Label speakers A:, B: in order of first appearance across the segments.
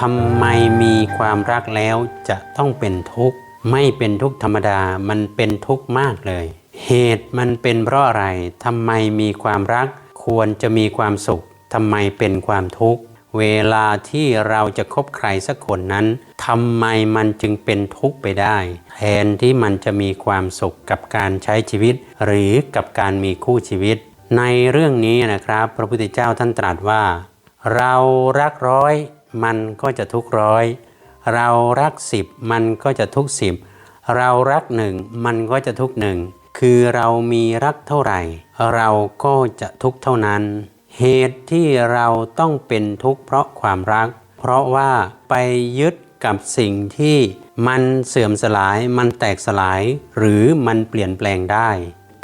A: ทำไมมีความรักแล้วจะต้องเป็นทุกข์ ไม่เป็นทุกข์ธรรมดามันเป็นทุกข์มากเลย เหตุมันเป็นเพราะอะไรทำไมมีความรัก ควรจะมีความสุขทำไมเป็นความทุกข์ เวลาที่เราจะคบใครสักคนนั้นทำไมมันจึงเป็นทุกข์ไปได้แทนที่มันจะมีความสุขกับการใช้ชีวิต หรือกับการมีคู่ชีวิต ในเรื่องนี้นะครับ พระพุทธเจ้าท่านตรัสว่า เรารักร้อย มันก็จะทุกร้อย เรารักสิบมันก็จะทุกสิบเรารักหนึ่งมันก็จะทุกหนึ่งคือเรามีรักเท่าไหร่ เราก็จะทุกเท่านั้น เหตุที่เราต้องเป็นทุกข์เพราะความรัก เพราะว่าไปยึดกับสิ่งที่มันเสื่อมสลายมันแตกสลาย หรือมันเปลี่ยนแปลงได้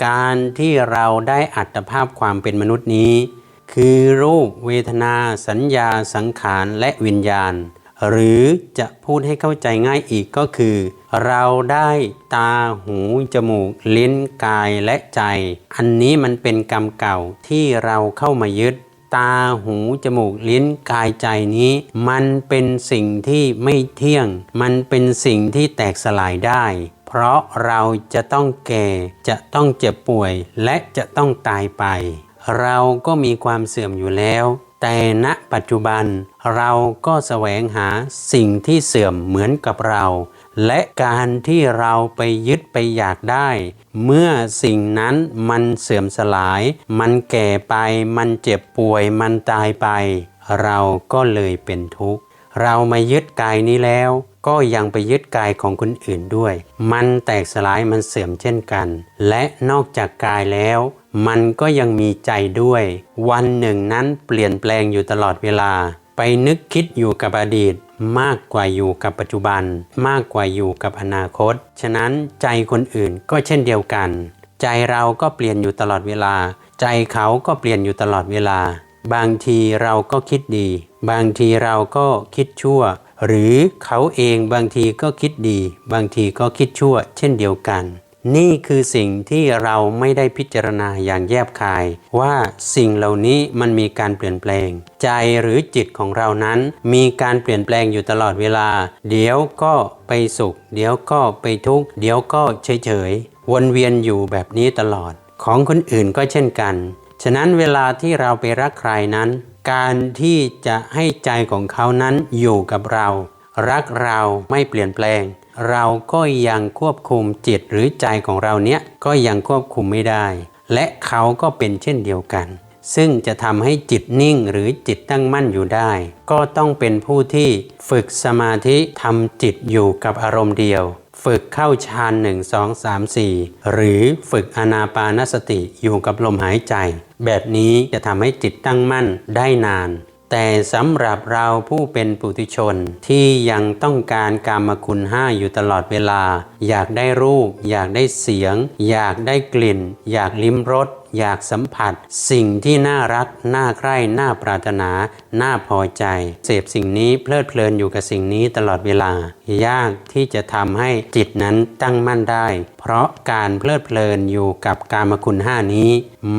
A: การที่เราได้อัตภาพความเป็นมนุษย์นี้ คือรูปเวทนา สัญญา สังขารและวิญญาณ หรือจะพูดให้เข้าใจง่ายอีกก็คือ เราได้ตาหูจมูก ลิ้นกายและใจ อันนี้มันเป็นกรรมเก่าที่เราเข้ามายึด ตาหูจมูกลิ้นกายใจนี้ มันเป็นสิ่งที่ไม่เที่ยง มันเป็นสิ่งที่แตกสลายได้ เพราะเราจะต้องแก่ จะต้องเจ็บป่วย และจะต้องตายไป เราก็มีความเสื่อมอยู่แล้ว แต่ณปัจจุบันเราก็แสวงหาสิ่งที่เสื่อมเหมือนกับเรา และการที่เราไปยึดไปอยากได้ เมื่อสิ่งนั้นมันเสื่อมสลาย มันแก่ไป มันเจ็บป่วย มันตายไป เราก็เลยเป็นทุกข์ เรามายึดกายนี้แล้วก็ยังไปยึดกายของคนอื่นด้วย มันแตกสลายมันเสื่อมเช่นกัน และนอกจากกายแล้ว มันก็ยังมีใจด้วย วันหนึ่งนั้นเปลี่ยนแปลงอยู่ตลอดเวลา ไปนึกคิดอยู่กับอดีต มากกว่าอยู่กับปัจจุบัน มากกว่าอยู่กับอนาคต ฉะนั้นใจคนอื่นก็เช่นเดียวกัน ใจเราก็เปลี่ยนอยู่ตลอดเวลา ใจเขาก็เปลี่ยนอยู่ตลอดเวลา บางทีเราก็คิดดี บางทีเราก็คิดชั่ว หรือเขาเองบางทีก็คิดดี บางทีก็คิดชั่ว เช่นเดียวกัน นี่คือสิ่งที่เราไม่ได้พิจารณาอย่างแยบคาย ว่าสิ่งเหล่านี้มันมีการเปลี่ยนแปลง ใจหรือจิตของเรานั้น มีการเปลี่ยนแปลงอยู่ตลอดเวลา เดี๋ยวก็ไปสุข เดี๋ยวก็ไปทุกข์เดี๋ยวก็เฉยๆวนเวียนอยู่แบบนี้ตลอด ของคนอื่นก็เช่นกัน ฉะนั้นเวลาที่เราไปรักใครนั้น การที่จะให้ใจของเขานั้นอยู่กับเรา รักเราไม่เปลี่ยนแปลง เราก็ยังควบคุมจิตหรือใจของเราเนี้ยก็ยังควบคุมไม่ได้ และเขาก็เป็นเช่นเดียวกัน ซึ่งจะทำให้จิตนิ่งหรือจิตตั้งมั่นอยู่ได้ ก็ต้องเป็นผู้ที่ฝึกสมาธิทำจิตอยู่กับอารมณ์เดียว ฝึกเข้าฌานหนึ่งสองสามสี่หรือฝึกอนาปานสติอยู่กับลมหายใจ แบบนี้จะทำให้จิตตั้งมั่นได้นาน แต่สำหรับเราผู้เป็นปุถุชนที่ยังต้องการกามคุณห้าอยู่ตลอดเวลา อยากได้รูป อยากได้เสียง อยากได้กลิ่น อยากลิ้มรสอยากสัมผัส สิ่งที่น่ารัก น่าใคร่ น่าปรารถนา น่าพอใจ เสพสิ่งนี้เพลิดเพลินอยู่กับสิ่งนี้ตลอดเวลา ยากที่จะทำให้จิตนั้นตั้งมั่นได้ เพราะการเพลิดเพลินอยู่กับกามคุณห้านี้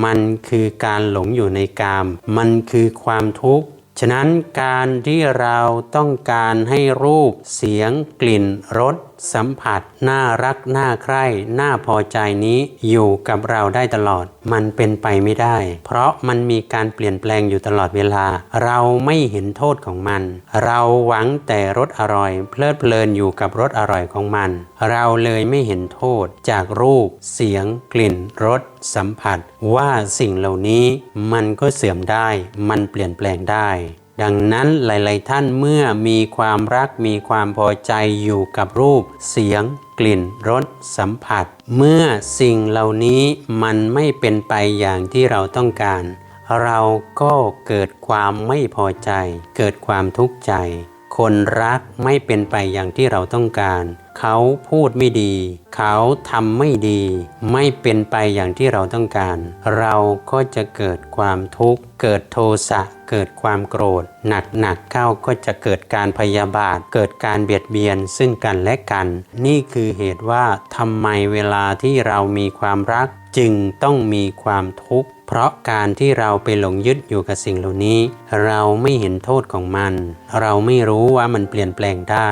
A: มันคือการหลงอยู่ในกาม มันคือความทุกข์ ฉะนั้นการที่เราต้องการให้รูปเสียงกลิ่นรส สัมผัส น่ารัก น่าใคร่ น่าพอใจนี้อยู่กับเราได้ตลอด มันเป็นไปไม่ได้ เพราะมันมีการเปลี่ยนแปลงอยู่ตลอดเวลา เราไม่เห็นโทษของมัน เราหวังแต่รสอร่อย เพลิดเพลินอยู่กับรสอร่อยของมัน เราเลยไม่เห็นโทษจากรูป เสียง กลิ่น รส สัมผัส ว่าสิ่งเหล่านี้มันก็เสื่อมได้ มันเปลี่ยนแปลงได้ ดังนั้นหลาย ๆ ท่านเมื่อมีความรักมีความพอใจอยู่กับรูป เสียง กลิ่นรสสัมผัส เมื่อสิ่งเหล่านี้มันไม่เป็นไปอย่างที่เราต้องการ เราก็เกิดความไม่พอใจ เกิดความทุกข์ใจ คนรักไม่เป็นไปอย่างที่เราต้องการ เขาพูดไม่ดี เขาทำไม่ดี ไม่เป็นไปอย่างที่เราต้องการ เราก็จะเกิดความทุกข์ เกิดโทสะ เกิดความโกรธ หนักๆเข้าก็จะเกิดการพยาบาท เกิดการเบียดเบียนซึ่งกันและกัน นี่คือเหตุว่าทำไมเวลาที่เรามีความรักจึงต้องมีความทุกข์ เพราะการที่เราไปหลงยึดอยู่กับสิ่งเหล่านี้ เราไม่เห็นโทษของมัน เราไม่รู้ว่ามันเปลี่ยนแปลงได้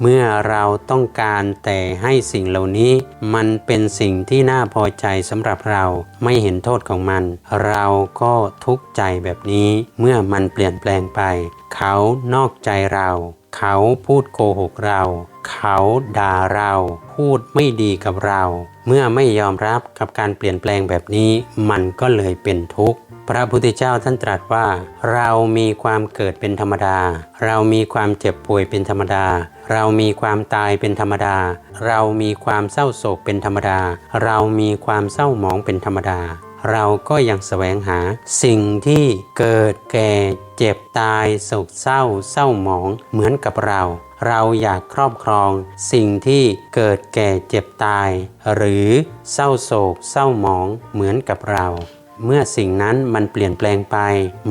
A: เมื่อเราต้องการแต่ให้สิ่งเหล่านี้ มันเป็นสิ่งที่น่าพอใจสำหรับเราไม่เห็นโทษของมัน เราก็ทุกข์ใจแบบนี้ เมื่อมันเปลี่ยนแปลงไป เขานอกใจเรา เขาพูดโกหกเรา เขาด่าเรา พูดไม่ดีกับเราเมื่อไม่ยอมรับกับการเปลี่ยนแปลงแบบนี้ มันก็เลยเป็นทุกข์ พระพุทธเจ้าท่านตรัสว่า เรามีความเกิดเป็นธรรมดา เรามีความเจ็บป่วยเป็นธรรมดา เรามีความตายเป็นธรรมดา เรามีความเศร้าโศกเป็นธรรมดา เรามีความเศร้าหมองเป็นธรรมดา เราก็ยังแสวงหา สิ่งที่เกิดแก่ เจ็บตายโศกเศร้า เศร้าหมองเหมือนกับเรา เราอยากครอบครองสิ่งที่เกิดแก่เจ็บตาย หรือเศร้าโศก เศร้าหมองเหมือนกับเรา เมื่อสิ่งนั้นมันเปลี่ยนแปลงไป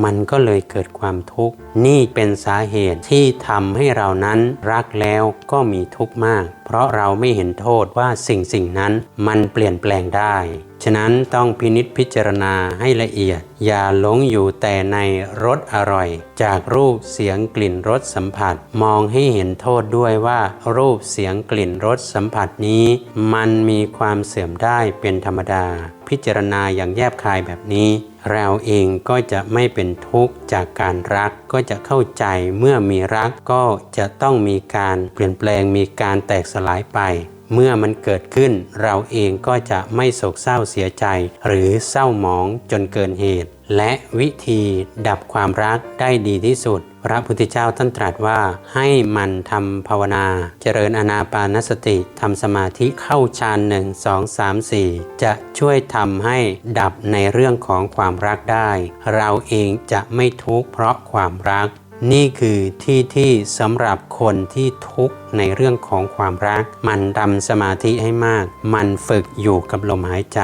A: มันก็เลยเกิดความทุกข์ นี่เป็นสาเหตุที่ทำให้เรานั้นรักแล้วก็มีทุกข์มาก เพราะเราไม่เห็นโทษว่าสิ่งสิ่งนั้นมันเปลี่ยนแปลงได้ ฉะนั้นต้องพินิษพิจารณาให้ละเอียด อย่าหลงอยู่แต่ในรสอร่อย จากรูปเสียงกลิ่นรสสัมผัส มองให้เห็นโทษด้วยว่ารูปเสียงกลิ่นรสสัมผัสนี้ มันมีความเสื่อมได้เป็นธรรมดา พิจารณาอย่างแยบคายแบบนี้ เราเองก็จะไม่เป็นทุกข์จากการรักก็จะเข้าใจเมื่อมีรักก็จะต้องมีการเปลี่ยนแปลงมีการแตกสลายไป เมื่อมันเกิดขึ้น เราเองก็จะไม่โศกเศร้าเสียใจ หรือเศร้าหมองจนเกินเหตุ และวิธีดับความรักได้ดีที่สุด พระพุทธเจ้าท่านตรัสว่า ให้มันทำภาวนา เจริญอนาปานสติทำสมาธิเข้าฌานหนึ่งสองสามสี่จะช่วยทำให้ดับในเรื่องของความรักได้ เราเองจะไม่ทุกข์เพราะความรัก นี่คือที่ที่สำหรับคนที่ทุกข์ในเรื่องของความรัก มันทำสมาธิให้มาก มันฝึกอยู่กับลมหายใจ